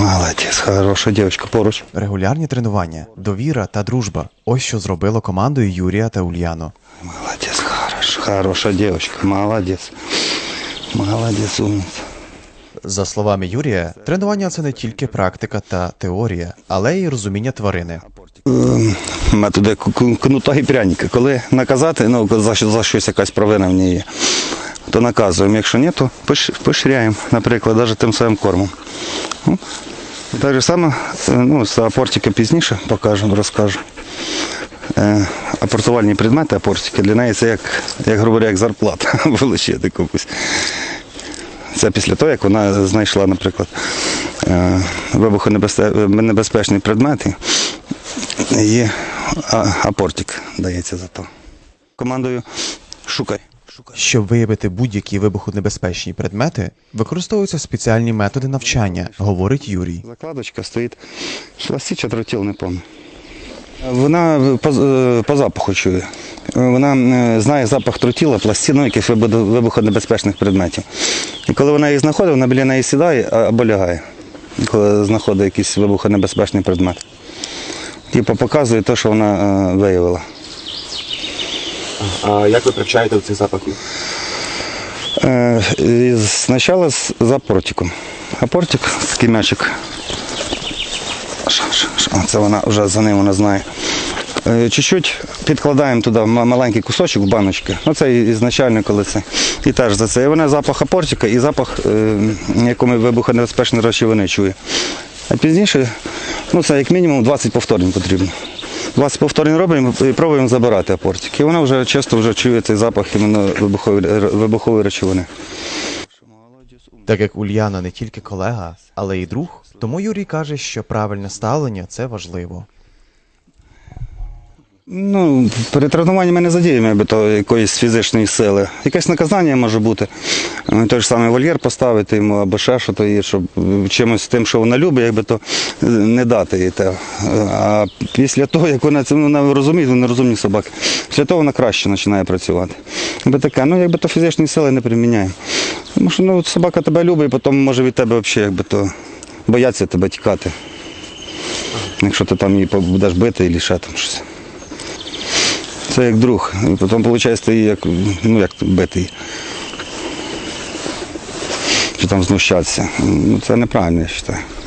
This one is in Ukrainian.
Молодець, хороша дівчинка поруч. Регулярні тренування, довіра та дружба ось що зробило командою Юрія та Ульяну. Молодець, хорош, хороша дівчинка, молодець. Молодець, умниця. За словами Юрія, тренування це не тільки практика та теорія, але й розуміння тварини. Ем, Методи ку- кнута і пряника. Коли наказати, ну, за, за щось якась провина в ній є, то наказуємо. Якщо ні, то пош- поширяємо, наприклад, навіть тим самим кормом. Так же саме, е, ну, з апортики пізніше покажемо, розкажу. Е, апортувальні предмети, апортики, для неї це як, як грубо говоря, як зарплата вилучити комусь. Це після того, як вона знайшла, наприклад, е, вибухонебезпечні предмети, і апортик дається за то. Командою шукай. Щоб виявити будь-які вибухонебезпечні предмети, використовуються спеціальні методи навчання, говорить Юрій. Закладочка стоїть тротіл, не пам'ятаю. Вона по, е, по запаху чує. Вона е, знає запах тротіла, пластину, якихось вибухонебезпечних предметів. І коли вона їх знаходить, вона біля неї сідає або лягає, коли знаходить якийсь вибухонебезпечний предмет. Типу показує те, що вона е, виявила. А як ви привчаєте до цих запахів? Е, Спочатку за портиком. А портик, такий м'ячик. Це вона вже за ним вона знає. Е, Чуть-чуть підкладаємо туди маленький кусочок в баночки. Ну це ізначально, коли це. І теж за це. І вона запах апортика і запах е, якої вибухонебезпечної речовини чує. А пізніше, ну це як мінімум 20 повторень потрібно. 20 повторень робимо і пробуємо забирати апортик. І вона вже часто вже чує цей запах іменно вибухової, вибухової речовини. Так як Ульяна не тільки колега, але й друг, тому Юрій каже, що правильне ставлення це важливо. Ну, при тренуванні ми не задіємо якби, то, якоїсь фізичної сили. Якесь наказання може бути. Е, Той ж самий вольєр поставити йому або ще що то є, щоб чимось тим, що вона любить, якби то е, не дати їй те. А після того, як вона це ну, вона розуміє, вони розумні собаки, після того вона краще починає працювати. Якби таке, ну якби то фізичної сили не приміняємо. Тому що ну, собака тебе любить, і потім може від тебе взагалі якби то бояться тебе тікати. Якщо ти там її будеш бити і ще там щось. Це як друг. Потім виходить, як, ну як бити. Чи там знущатися. Ну, це неправильно, я вважаю.